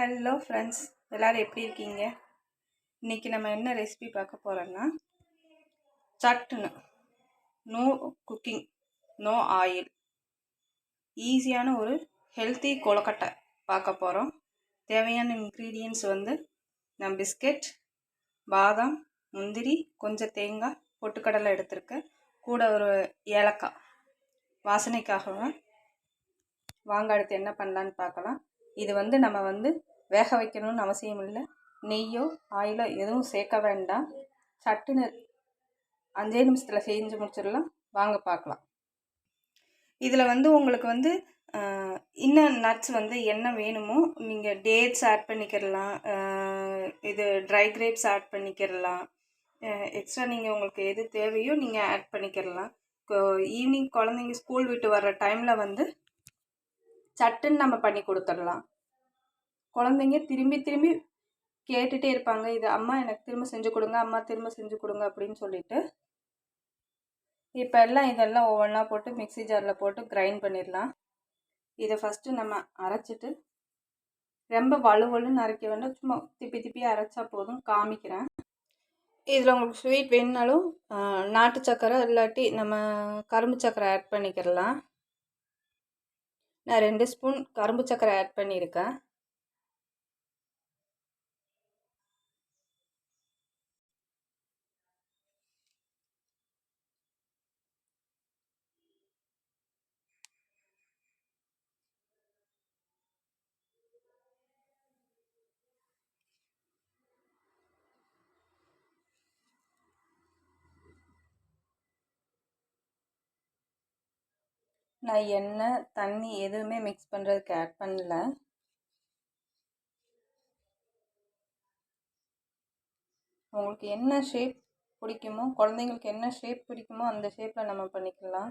Hello friends எல்லோரும் எப்படி இருக்கீங்க? இன்றைக்கி நம்ம என்ன ரெசிபி பார்க்க போகிறோன்னா சட்டுன்னு நோ குக்கிங் நோ ஆயில் ஈஸியான ஒரு ஹெல்த்தி கொலக்கட்டை பார்க்க போகிறோம் தேவையான இன்க்ரீடியன்ஸ் வந்து நான் பிஸ்கெட் பாதாம் முந்திரி கொஞ்சம் தேங்காய் பொட்டுக்கடலை எடுத்திருக்கேன். கூட ஒரு ஏலக்காய். வாசனைக்காகவும் வாங்க அடுத்து என்ன பண்ணலான்னு பார்க்கலாம். இது வந்து நம்ம வந்து வேக வைக்கணும்னு அவசியம் இல்லை. நெய்யோ ஆயிலோ எதுவும் சேர்க்க வேண்டாம். சட்டுன்னு அஞ்சே நிமிஷத்தில் செஞ்சு முடிச்சிடலாம். வாங்க பார்க்கலாம். இதில் வந்து உங்களுக்கு வந்து இன்னும் நட்ஸ் வந்து என்ன வேணுமோ நீங்கள் டேட்ஸ் ஆட் பண்ணிக்கிறலாம் இது ட்ரை கிரேப்ஸ் ஆட் பண்ணிக்கிறலாம் எக்ஸ்ட்ரா நீங்கள் உங்களுக்கு எது தேவையோ நீங்கள் ஆட் பண்ணிக்கிறலாம் ஈவினிங் குழந்தைங்க ஸ்கூல் விட்டு வர்ற டைமில் வந்து சட்டுன்னு நம்ம பண்ணி கொடுத்துடலாம். குழந்தைங்க திரும்பி திரும்பி கேட்டுகிட்டே இருப்பாங்க. இது அம்மா எனக்கு திரும்ப செஞ்சு கொடுங்க அம்மா திரும்ப செஞ்சு கொடுங்க அப்படின்னு சொல்லிட்டு இப்போ எல்லாம் இதெல்லாம் ஒவ்வொன்றா போட்டு மிக்சி ஜாரில் போட்டு கிரைண்ட் பண்ணிடலாம். இதை ஃபஸ்ட்டு நம்ம அரைச்சிட்டு ரொம்ப வலுவலுன்னு அரைக்க வேண்டாம். சும்மா திப்பி திப்பி அரைச்சா போதும். காமிக்கிறேன். இதில் உங்களுக்கு ஸ்வீட் வேணுனாலும் நாட்டு சக்கரை இல்லாட்டி நம்ம கரும்பு சக்கரை ஆட் பண்ணிக்கிறலாம். நான் ரெண்டு ஸ்பூன் கரும்பு சக்கரை ஆட் பண்ணியிருக்கேன். நான் எண்ணெய் தண்ணி எதுவுமே மிக்ஸ் பண்ணுறதுக்கு ஆட் பண்ணல. உங்களுக்கு என்ன ஷேப் பிடிக்குமோ குழந்தைங்களுக்கு என்ன ஷேப் பிடிக்குமோ அந்த ஷேப்பில் நம்ம பண்ணிக்கலாம்.